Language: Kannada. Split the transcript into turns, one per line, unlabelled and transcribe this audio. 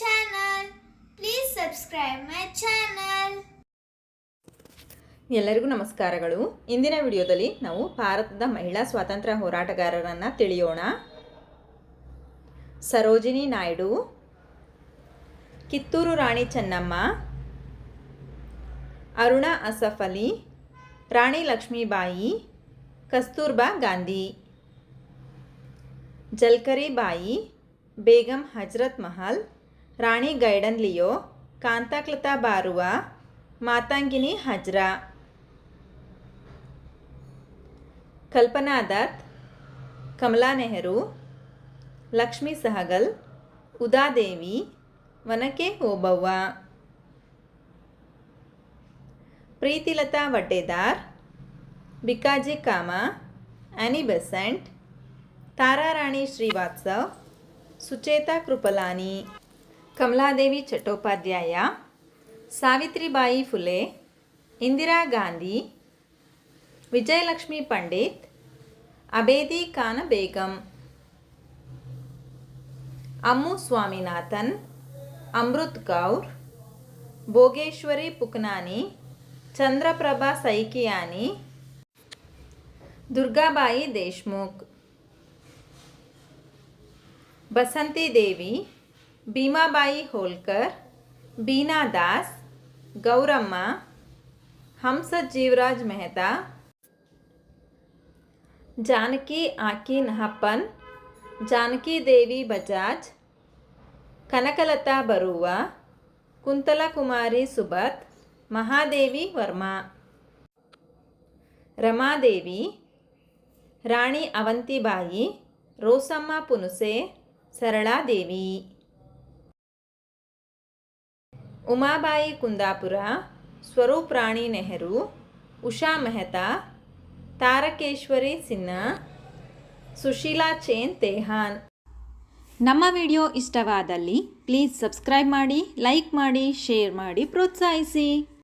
channel. Please subscribe my channel.
ಎಲ್ಲರಿಗೂ ನಮಸ್ಕಾರಗಳು ಇಂದಿನ ವಿಡಿಯೋದಲ್ಲಿ ನಾವು ಭಾರತದ ಮಹಿಳಾ ಸ್ವಾತಂತ್ರ್ಯ ಹೋರಾಟಗಾರರನ್ನು ತಿಳಿಯೋಣ Sarojini Naidu, Kittur Rani Chennamma, Aruna Asaf Ali, Rani Lakshmibai, Kasturba Gandhi, Jhalkari Bai, Begum Hazrat Mahal Rani Gaidinliu, Kanaklata Barua, Matangini Hazra. Kalpana Dutt Kamala Nehru, Lakshmi Sahgal Udadevi Onake Obavva. Pritilata Waddedar, Bhikaji Cama Annie Besant, Tararani Srivastava, Sucheta Kripalani. Kamaladevi Chattopadhyay Savitribai Phule Indira Gandhi Vijayalakshmi Pandit అబేదీ Khan Begum Ammu Swaminathan Amrit Kaur Bhogeswari Phukanani Chandraprabha Saikiani Durgabai Deshmukh బసంతీదేవి Bhimabai Holkar Beena Das Gowramma ಹಂಸ ಜೀವರಾಜ್ ಮೆಹ್ತಾ ಜಾನಕಿ ಆಕಿ ನಹಪ್ಪನ್ ಜಾನಕಿ ದೇವಿ ಬಜಾಜ್ ಕನಕಲತಾ ಬರುವ ಕುಂತಲಕುಮಾರಿ ಸುಬತ್ ಮಹಾದೇವಿ ವರ್ಮಾ ರಮಾದೇವಿ ರಾಣಿ ಅವಂತಿಬಾಯಿ ರೋಸಮ್ಮ ಪುನುಸೆ ಸರಳಾದೇವಿ ಉಮಾಬಾಯಿ ಕುಂದಾಪುರ ಸ್ವರೂಪ್ ರಾಣಿ ನೆಹರು, ಉಷಾ ಮೆಹ್ತಾ, ತಾರಕೇಶ್ವರಿ ಸಿನ್ಹಾ ಸುಶೀಲಾ ಚೇನ್ ತೇಹಾನ್. ನಮ್ಮ ವಿಡಿಯೋ ಇಷ್ಟವಾದಲ್ಲಿ ಪ್ಲೀಸ್ ಸಬ್ಸ್ಕ್ರೈಬ್ ಮಾಡಿ, ಲೈಕ್ ಮಾಡಿ, ಶೇರ್ ಮಾಡಿ, ಪ್ರೋತ್ಸಾಹಿಸಿ.